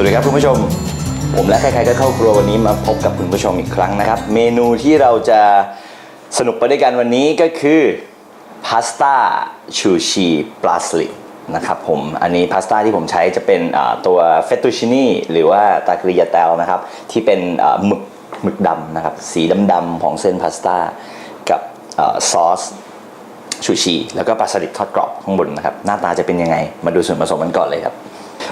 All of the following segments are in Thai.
สวัสดีครับคุณผู้ชม ผมและใครๆก็เข้าครัววันนี้มาพบกับคุณผู้ชมอีกครั้งนะครับ เมนูที่เราจะสนุกไปด้วยกันวันนี้ก็คือพาสต้าชูชีปลาสลิดนะครับผมอันนี้พาสต้าที่ผมใช้จะเป็นตัวเฟตตูชินีหรือว่าตากริยาเตลนะครับ ที่เป็นหมึกหมึกดำนะครับ สีดำๆของเส้นพาสต้ากับอซอสชูชีแล้วก็ปลาสลิดทอดกรอบข้างบนนะครับ หน้าตาจะเป็นยังไง มาดูส่วนผสมกันก่อนเลยครับ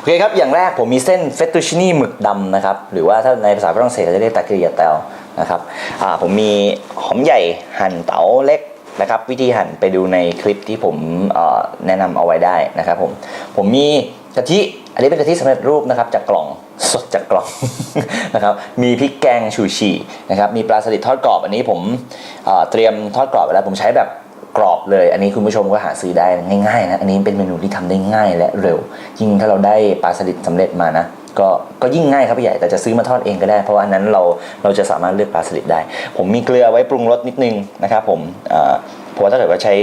เคครับ อย่างแรกผมมีเส้นเฟตตูชินีหมึกดำนะครับ หรือว่าถ้าในภาษาฝรั่งเศสจะเรียกตากริยาเตลนะครับผมมีหอมใหญ่หั่นเต๋าเล็กนะครับ วิธีหั่นไปดูในคลิปที่ผมแนะนำเอาไว้ได้นะครับผมผมมีกะทิอันนี้เป็นกะทิสำเร็จรูปนะครับจากกล่องสดจากกล่องนะครับมีพริกแกงชูชีนะครับมีปลาสลิดทอดกรอบ อันนี้ผมเอ่อเตรียมทอดกรอบไว้แล้วผมใช้แบบ กรอบเลย อันนี้คุณผู้ชมก็หาซื้อได้ง่ายๆนะอันนี้เป็นเมนูที่ทำได้ง่ายและเร็ว ยิ่งถ้าเราได้ปลาสลิดสำเร็จมานะก็ก็ยิ่งง่ายครับพี่ใหญ่แต่จะซื้อมาทอดเองก็ได้ เพราะว่านนั้นเราเราจะสามารถเลือกปลาสลิดได้ ผมมีเกลือไว้ปรุงรสนิดนึงนะครับผมเพราะว่าถ้าเกิดว่าใช้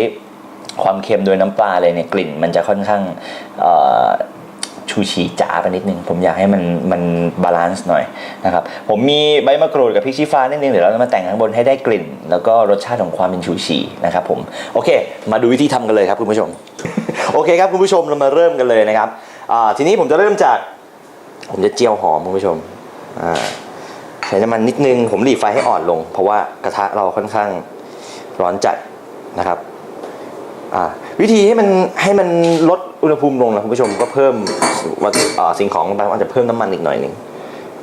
ความเค็มโดยน้ำปลาเลยเนี่ยกลิ่นมันจะค่อนข้างอ ชูชีจ๋าไปนิดนึง ผมอยากให้มันมันบาลานซ์หน่อยนะครับผมมีใบมะกรูดกับพริกชี้ฟ้านิดนึงเดี๋ยวเราจะมาแต่งข้างบนให้ได้กลิ่น แล้วก็รสชาติของความเป็นชูชีนะครับผมโอเค มาดูวิธีทำกันเลยครับคุณผู้ชม โอเคครับคุณผู้ชมเรามาเริ่มกันเลยนะครับทีนี้ผมจะเริ่มจาก ผมจะเจียวหอมคุณผู้ชมใช้น้ำมันนิดนึงผมหลีไฟให้อ่อนลง เพราะว่ากระทะเราค่อนข้างร้อนจัดนะครับวิธีให้มันให้มันลด อุณหภูมิลงนะคุณผู้ชมก็เพิ่มวัตถุสิ่งของลงไปอาจจะเพิ่มน้ำมันอีกหน่อยหนึ่ง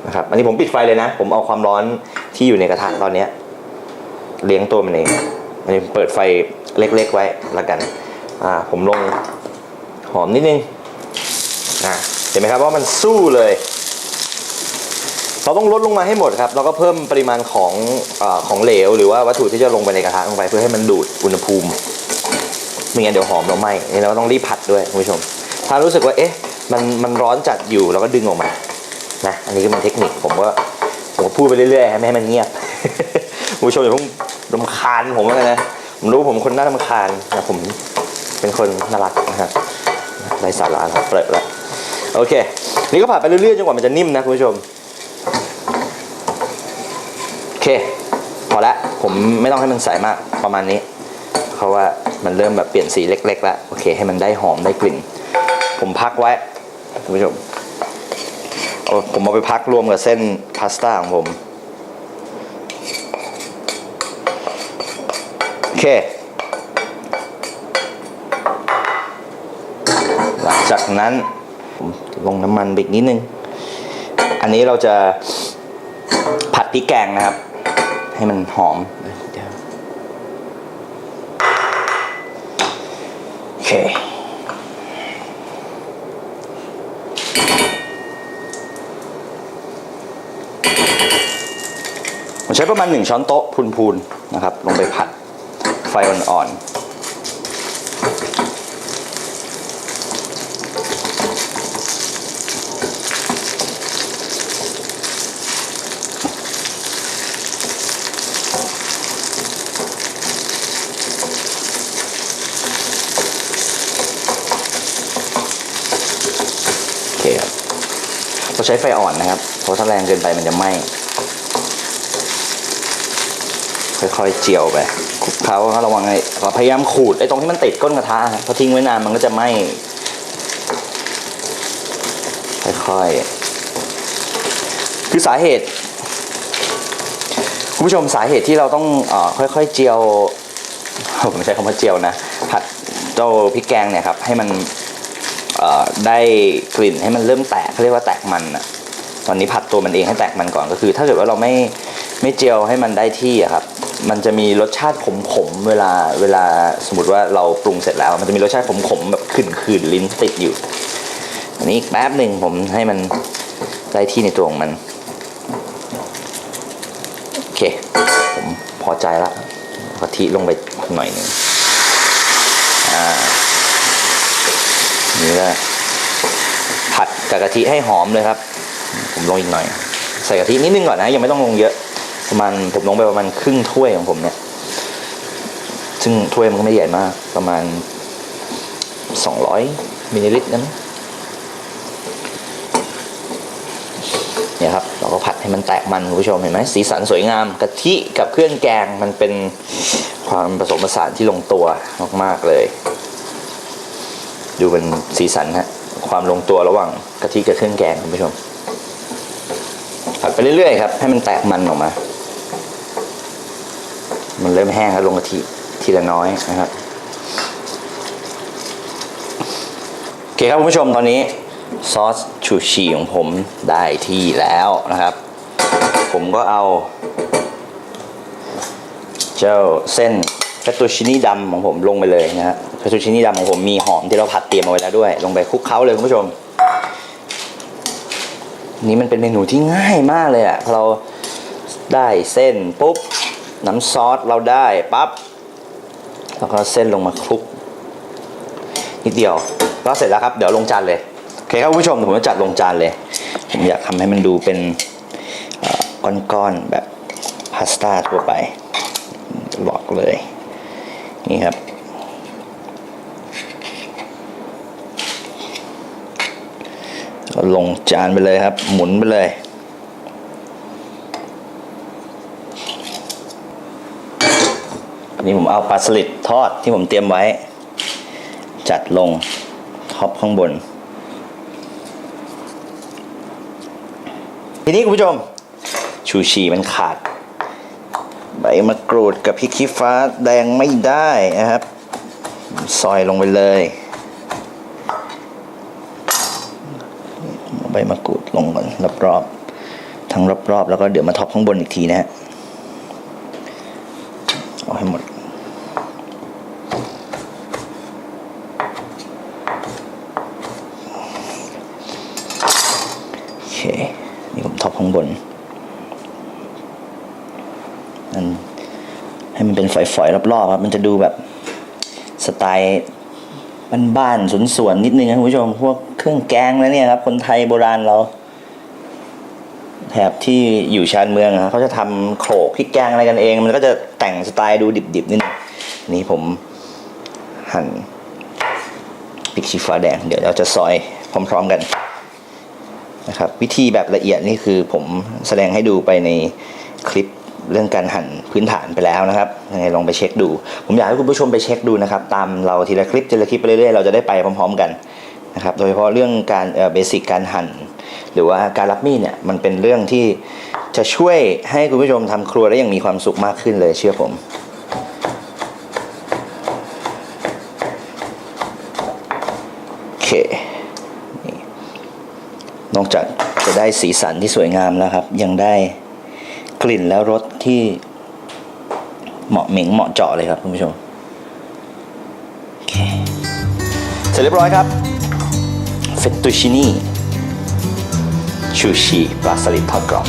นะครับอันนี้ผมปิดไฟเลยนะ ผมเอาความร้อนที่อยู่ในกระทะตอนเนี้เลี้ยงตัวมันเองอันนี้เปิดไฟเล็กๆไว้แล้วกันอ่าผมลงหอมนิดนึงอ่าเห็นไหมครับว่ามันสู้เลย เราต้องลดลงมาให้หมดครับแล้วก็เพิ่มปริมาณของอของเหลว หรือว่าวัตถุที่จะลงไปในกระทะลงไปเพื่อให้มันดูดอุณหภูมิ ไม่งั้นเดี๋ยวหอมเราไหม้นี่เราต้องรีบผัดด้วยคุณผู้ชม ถ้ารู้สึกว่าเอ๊ะมันมันร้อนจัดอยู่เราก็ดึงออกมานะอันนี้ก็เป็นเทคนิคผมก็ผมก็พูดไปเรื่อยๆให้ไม่ให้มันเงียบคุณผู้ชมอย่าเพิ่งรำคาญผมแล้วนะผมรู้ผมคนน่ารำคาญนะผมเป็นคนน่ารักนะครับไรสาระครับเปิดแล้วโอเค นี่ก็ผัดไปเรื่อยๆจนกว่ามันจะนิ่มนะคุณผู้ชมโอเคพอละผมไม่ต้องให้มันใสมากประมาณนี้ เพราะว่ามันเริ่มแบบเปลี่ยนสีเล็กๆแล้วโอเค ให้มันได้หอมได้กลิ่น ผมพักไว้คุณผู้ชมเอาผมเอาไปพักรวมกับเส้นพาสต้าของผม โอเค หลังจากนั้นลงน้ำมันไปอีกนิดนึง อันนี้เราจะผัดพริกแกงนะครับ ให้มันหอมเดี๋ยว Okay. ผมใช้ประมาณ 1 ช้อนโต๊ะพูนๆนะครับ ลงไปผัดไฟอ่อนๆ โอเคครับเราใช้ไฟอ่อนนะครับ เพราะถ้าแรงเกินไปมันจะไหม้ ค่อยๆเจียวไปคลุกเคล้าระวังไอ้พยายามขูดไอ้ตรงที่มันติดก้นกระทะพราทิ้งไว้นานมันก็จะไหม้ ค่อยๆ คือสาเหตุคุณผู้ชมสาเหตุที่เราต้องอค่อยๆเจียวผมใช้คำว่าเจียวนะ ผัดเจ้าพริกแกงเนี่ยครับให้มัน ได้กลิ่นให้มันเริ่มแตกเขาเรียกว่าแตกมันอะตอนนี้ผัดตัวมันเองให้แตกมันก่อนก็คือ ถ้าเกิดว่าเราไม่ไม่เจียวให้มันได้ที่อะครับ มันจะมีรสชาติขมๆเวลาเวลาสมมติว่าเราปรุงเสร็จแล้ว มันจะมีรสชาติขมๆแบบขื่นๆลิ้นติดอยู่ อันนี้อีกแป๊บหนึ่งผมให้มันได้ที่ในตัวของมัน โอเค ผมพอใจละกะทิลงไปหน่อยหนึ่งอ่า นี่ก็ ผัดกับกะทิให้หอมเลยครับ ผมลงอีกหน่อย ใส่กะทินิดนึงก่อนนะยังไม่ต้องลงเยอะประมาณผมลงไปประมาณครึ่งถ้วยของผมเนี่ย ซึ่งถ้วยมันก็ไม่ใหญ่มาก ประมาณ200มิลลิลิตรนั้นเนี่ยครับ เราก็ผัดให้มันแตกมันคุณผู้ชมเห็นไหมสีสันสวยงามกะทิกับเครื่องแกงมันเป็นความผสมผสานที่ลงตัวมาก ๆ เลย ดูเป็นสีสันฮะ ความลงตัวระหว่างกะทิกับเครื่องแกงคุณผู้ชมผัดไปเรื่อยๆครับให้มันแตกมันออกมา มันเริ่มแห้งแล้วลงกะทิทีละน้อยนะครับโอเคครับคุณผู้ชมตอนนี้ซอสชูชีของผมได้ที่แล้วนะครับ ผมก็เอา เจ้าเส้น ตตูชินี่ดำของผมลงไปเลยนะฮะเฟตตูชินี่ดำของผมมีหอมที่เราผัดเตรียมเอาไว้แล้วด้วย ลงไปคลุกเคล้าเลยคุณผู้ชม นี่มันเป็นเมนูที่ง่ายมากเลยอะเราได้เส้นปุ๊บน้ำซอสเราได้ปั๊บแล้วก็เส้นลงมาคลุกนิดเดียวก็เสร็จแล้วครับ เดี๋ยวลงจานเลยโอเคครับคุณผู้ชมผมจะจัดลงจานเลยผมอยากทำให้มันดูเป็นก้อนๆแบบพาสต้าทั่วไปบอกเลย นี่ครับ ลงจานไปเลยครับ หมุนไปเลยอันนี้ผมเอาปลาสลิดทอดที่ผมเตรียมไว้ จัดลงท็อปข้างบน ทีนี้คุณผู้ชม ชูชีมันขาด ใบมะกรูดกับพริกขี้ฟ้าแดงไม่ได้นะครับซอยลงไปเลย ใบมะกรูดลงก่อนรอบๆทั้งรอบๆแล้วก็เดี๋ยวมาท็อปข้างบนอีกทีนะฮะเอาให้หมดโอเคนี่ผมท็อปข้างบน มันให้มันเป็นฝอยๆรอบๆครับมันจะดูแบบสไตล์บ้านๆสวนๆนิดนึงนะคุณผู้ชม พวกเครื่องแกงแล้วเนี่ยครับ คนไทยโบราณเราแถบที่อยู่ชานเมืองอะเขาจะทำโขลกพริกแกงอะไรกันเอง มันก็จะแต่งสไตล์ดูดิบๆนิดนึงนี่ผมหั่นพริกชี้ฟ้าแดง เดี๋ยวเราจะซอยพร้อม ๆกันนะครับ วิธีแบบละเอียดนี่คือผมแสดงให้ดูไปในคลิป เรื่องการหั่นพื้นฐานไปแล้วนะครับยังไงลองไปเช็คดู ผมอยากให้คุณผู้ชมไปเช็คดูนะครับตามเราทีละคลิปทีละคลิปไปเรื่อยๆเราจะได้ไปพร้อม ๆ กันนะครับโดยเฉพาะเรื่องการเบสิกการหั่นหรือว่าการรับมีดเนี่ยมันเป็นเรื่องที่จะช่วยให้คุณผู้ชมทำครัวได้อย่างมีความสุขมากขึ้นเลยเชื่อผมโอเคนอกจากจะได้สีสันที่สวยงามแล้วครับยังได้ กลิ่นและรสที่เหมาะเหม็งเหมาะเจาะเลยครับคุณผู้ชมโอเคเสร็จเรียบร้อยครับเฟตตูชินี่ชูชีปลาสลิดทอดกรอบ